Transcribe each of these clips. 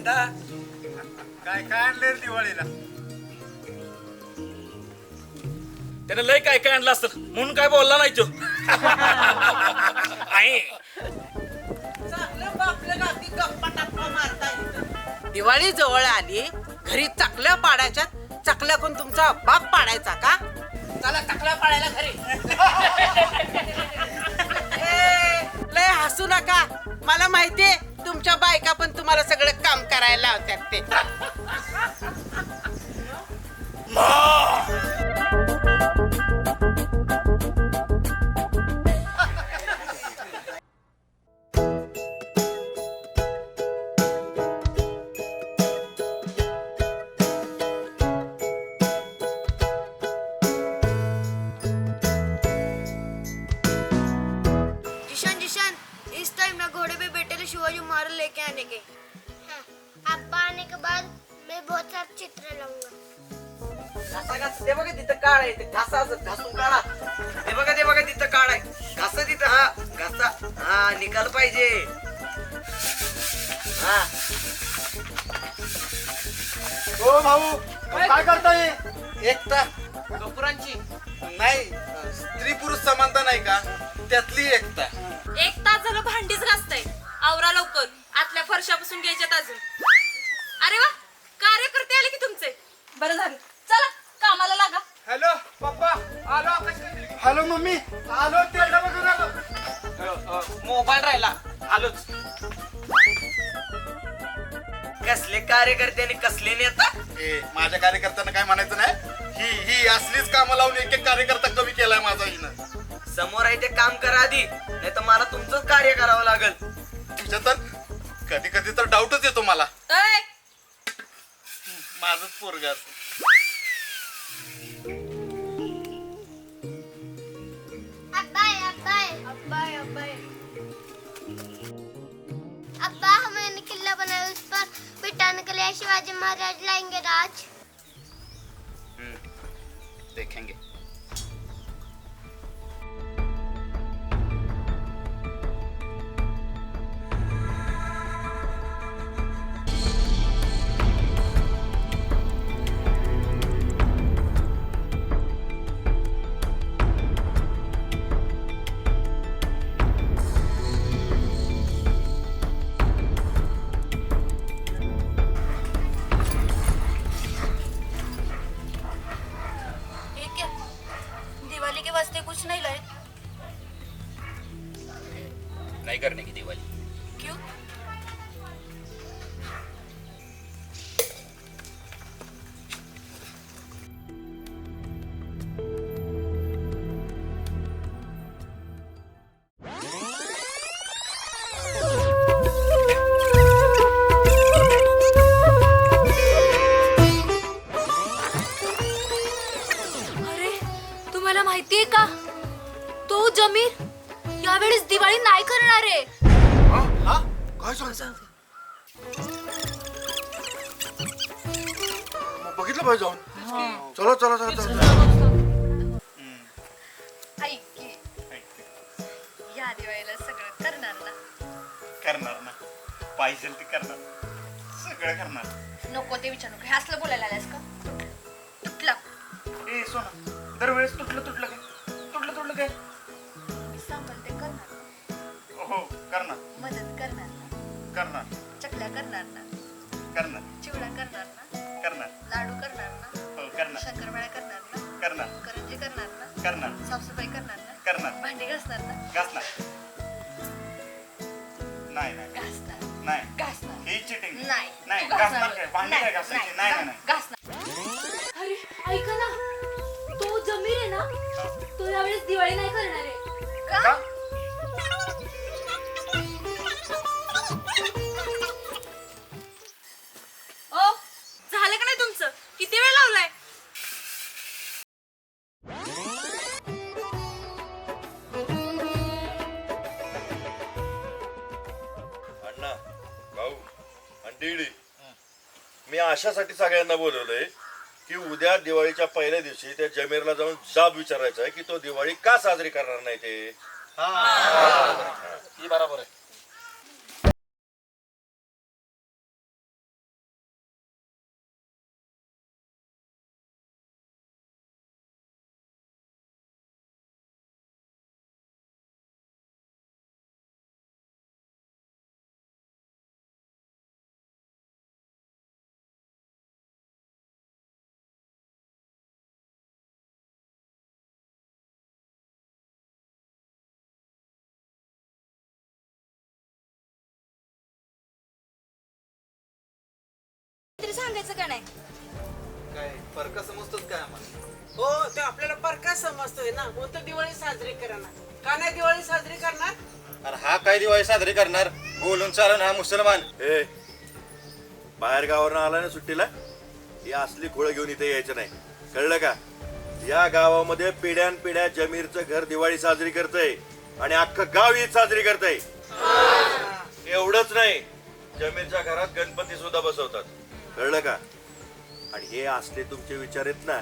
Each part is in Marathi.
यंदा. काय काय आणले दिवाळीला? त्याने लय काय काय आणलं असतं? म्हणून काय बोलला नाही तो. आहे दिवाळी जवळ आली घरी चकल्या पाडायच्या चकल्या कोण तुमचा बाप पाडायचा का? चला चकल्या पाडायला घरी. ए, लय हसू नका. मला माहितीये तुमच्या बायका पण तुम्हाला सगळं काम करायला लावतात ते. ते बघा तिथं काळ आहे ते घासा घासून काढा. ते बघा ते बघा तिथं काळ आहे. घासा तिथं हा घासा हा निकाल पाहिजे. हा. हो भाऊ काय करताय? एकता कपुरांची. नाही स्त्री पुरुष समानता नाही का? त्यातली एकता एक तास झालं भांडीच घासताय. आवरा लवकर. आतल्या फरशापासून घ्यायच्यात अजून. अरे वा कार्यकर्ते आले की तुमचे. बरं झालं. Hello mummy. आलो बघून आलो. मोबाईल राहिला. आलोच. कसले कार्यकर्ते आणि कसले नेता? ए माझ्या कार्यकर्त्यांना काय म्हणायचं नाही? ही ही असलीच कामं लावून एक एक कार्यकर्ता कमी केलाय माझा हिनं. समोर आहे ते काम करा आधी. नाही तर मला तुमचंच कार्य करावं लागल. तुझ्या तर कधी कधी तर डाऊटच येतो मला. माझंच पोरग किला बनाया उस पर बिठाने के लिए शिवाजी महाराज लाएंगे राज देखेंगे. काय सांगता बघितलं पाहिजे जाऊन. चलो चलो चलो चलो. ऐक की. या दिवाळीला सगळं करणार ना? करणार ना. पाहिजे ते करणार. सगळं करणार. नको ते विचारू हे असलं बोलायला आल्यास का? तुटला. ए सोना दरवेळेस तुटलं तुटलं काय? तुटलं तुटलं काय? मी सांगल ते करणार. हो करणार. करणार. चकल्या करणार ना? करणार. चिवडा करणार ना? करणार. लाडू करणार ना? हो करणार. शंकरपाळ्या करणार ना? करणार. करंजी करणार ना? करणार. साफसफाई करणार ना? करणार. भांडी घासणार ना? घासणार. नाही नाही. घासणार. नाही. घासणार. ही चिटिंग नाही. नाही तू घासणार घासणार. काय? भांडी काय घासायची? नाही. नाही नाही घासणार. अरे ऐका ना. तो जमीर आहे ना? तो यावेळेस दिवाळी नाही करणार आहे. का? अशासाठी सगळ्यांना बोलवलंय की उद्या दिवाळीच्या पहिल्या दिवशी त्या जमीरला जाऊन जाब विचारायचा आहे की तो दिवाळी का साजरी करणार नाही ते? ही. बरोबर आहे. तरी सांगायचं का नाही? काय फरक समजतोच काय आम्हाला? हो ते आपल्याला परका समजतोय ना. कोणतं दिवाळी साजरी करणार. का नाही दिवाळी साजरी करणार? अरे हा काय दिवाळी साजरी करणार? बोलून चालन हा मुसलमान. ए बाहेर गावावरून आला ना सुट्टीला? ही असली खोळं घेऊन इथे यायचं नाही. कळलं का? या गावामध्ये पिढ्यान पिढ्या जमीरचं घर दिवाळी साजरी करतय आणि अख्खं गाव ईद साजरी करतय. एवढंच नाही. जमीरच्या घरात गणपती सुद्धा बसवतात. कळलं का? आणि हे असले तुमचे विचार आहेत ना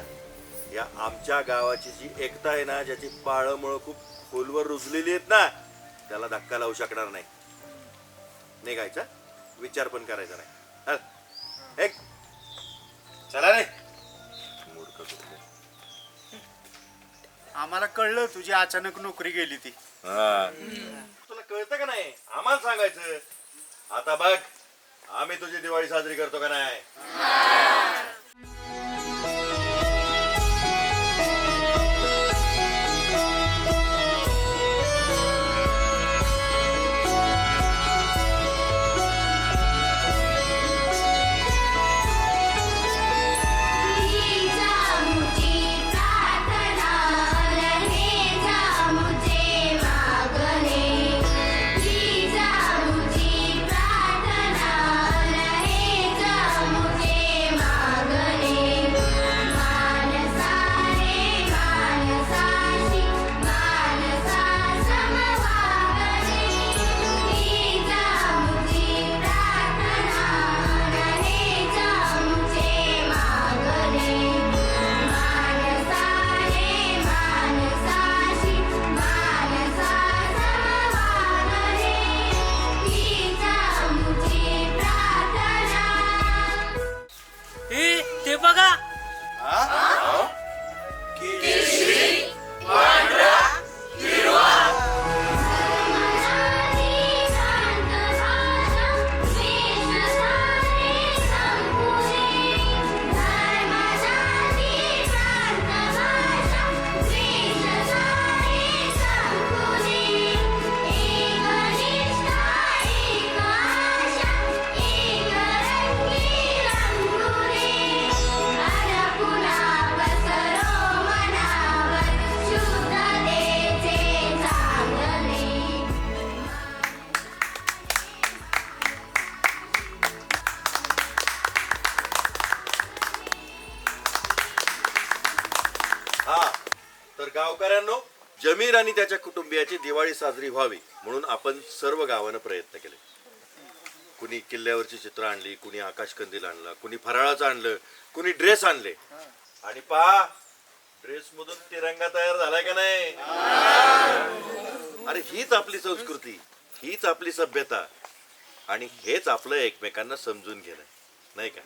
या आमच्या गावाची जी एकता आहे ना ज्याची पाळंमुळं खूप खोलवर रुजलेली आहेत ना त्याला धक्का लावू शकणार नाही. निघायचा? विचार पण करायचा नाही. एक. चला रे. मूर्ख. आम्हाला कळलं तुझी अचानक नोकरी गेली ती. हा. तुला कळतं का नाही? आम्हाला सांगायचं. आता बघ. आम्ही तुझी दिवाळी साजरी करतो का नाही? जमीर आणि त्याच्या कुटुंबियाची दिवाळी साजरी व्हावी म्हणून आपण सर्व गावानं प्रयत्न केले. कुणी किल्ल्यावरची चित्र आणली कुणी आकाशकंदील आणला कुणी फराळाचं आणलं कुणी ड्रेस आणले. आणि पहा ड्रेस मधून तिरंगा तयार झालाय का नाही? अरे हीच आपली संस्कृती हीच आपली सभ्यता आणि हेच आपलं एकमेकांना समजून घेणं. नाही का?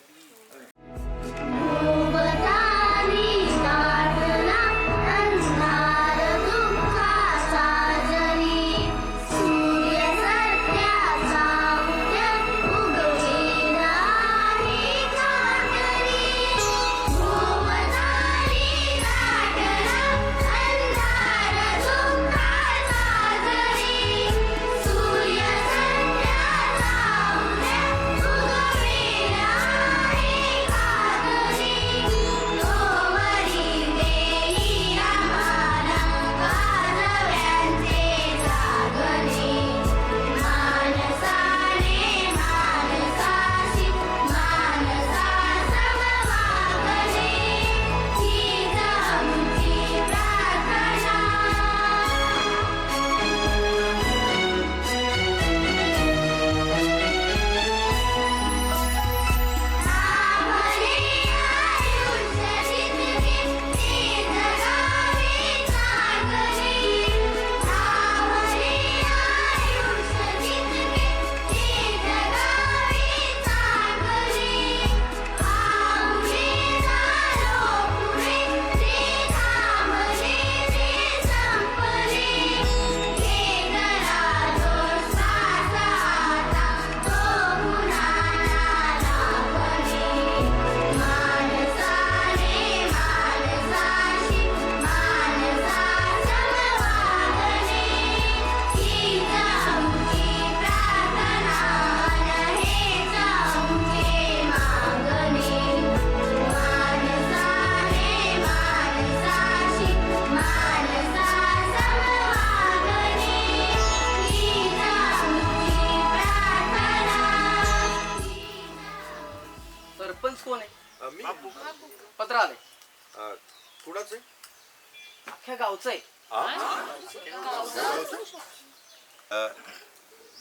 अख्ख्या गावचं आहे.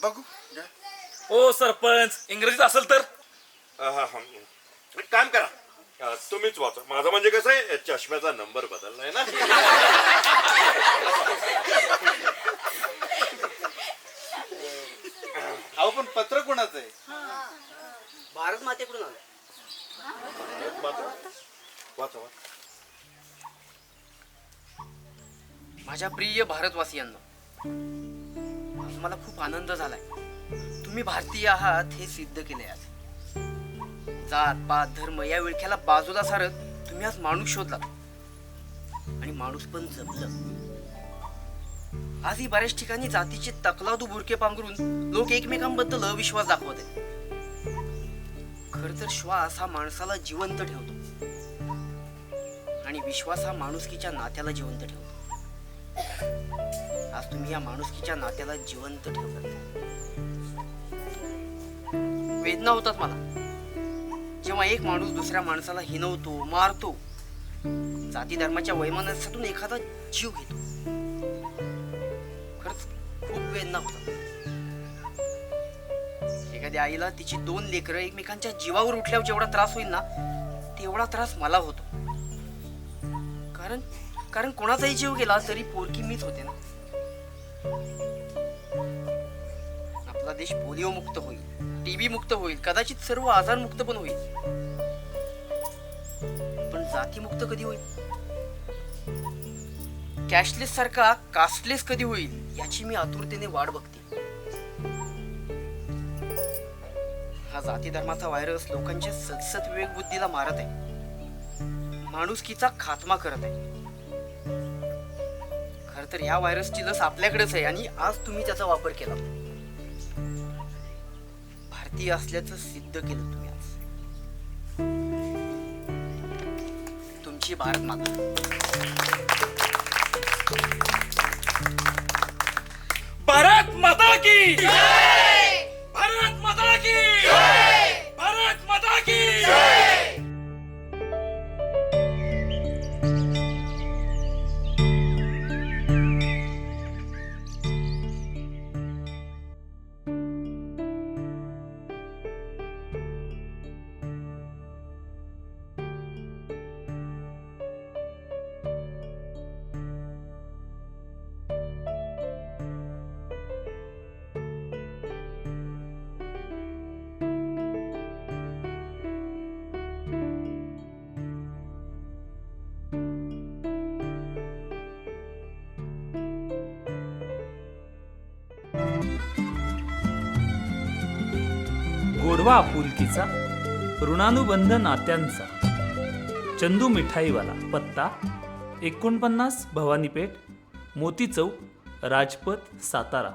बघू. घ्या. ओ सरपंच इंग्रजीत असेल तर? हा, हा. एक काम करा. अ, तुम्हीच वाचा. माझं म्हणजे कसं आहे चष्म्याचा नंबर बदललाय ना. अहो पण पत्र कोणाचं आहे? भारत मातेकडून आलं. वाचा वाचा वाचा. माझ्या प्रिय भारतवासियांना आज मला खूप आनंद झालाय. तुम्ही भारतीय आहात हे सिद्ध केले आज जात पात धर्म या विळख्याला बाजूला सारत तुम्ही आज माणूस शोधला आणि माणूस पण जपलं आजही बऱ्याच ठिकाणी जातीचे तकलादू बुरके पांघरून लोक एकमेकांबद्दल अविश्वास दाखवत. आहेत खर तर श्वास हा माणसाला जिवंत ठेवतो. आणि विश्वास हा माणुसकीच्या नात्याला जिवंत ठेवतो. आज तुम्ही या माणुसकीच्या नात्याला जिवंत ठेवतात वेदना होतात मला. जेव्हा एक माणूस दुसऱ्या माणसाला हिनवतो मारतो जाती धर्माच्या वैमानसातून एखादा जीव घेतो. खरंच खूप वेदना होतात. एखाद्या आईला तिची दोन लेकरं एकमेकांच्या जीवावर उठल्यावर जेवढा त्रास होईल ना तेवढा त्रास मला होतो. कारण कारण कोणाचाही जीव गेला तरी पोरकी मीच होते ना. आपला देश पोलिओ मुक्त होईल टीबी मुक्त होईल कदाचित सर्व आजार मुक्त पण होईल. पण जाती मुक्त कधी होईल? कॅशलेस सारखा कास्टलेस कधी होईल याची मी आतुरतेने वाट बघते. हा जाती धर्माचा व्हायरस लोकांच्या सतसत विवेक बुद्धीला मारत आहे. माणुसकीचा खात्मा करत आहे. तर या व्हायरसची लस आपल्याकडेच आहे आणि आज तुम्ही त्याचा वापर केला. भारतीय असल्याचं सिद्ध केलं तुम्ही आज. तुमची भारत माता. भारत माता की गोडवा आपुलकीचा ऋणानुबंध नात्यांचा. चंदू मिठाईवाला पत्ता एकोणपन्नास भवानीपेठ मोती चौक राजपथ सातारा.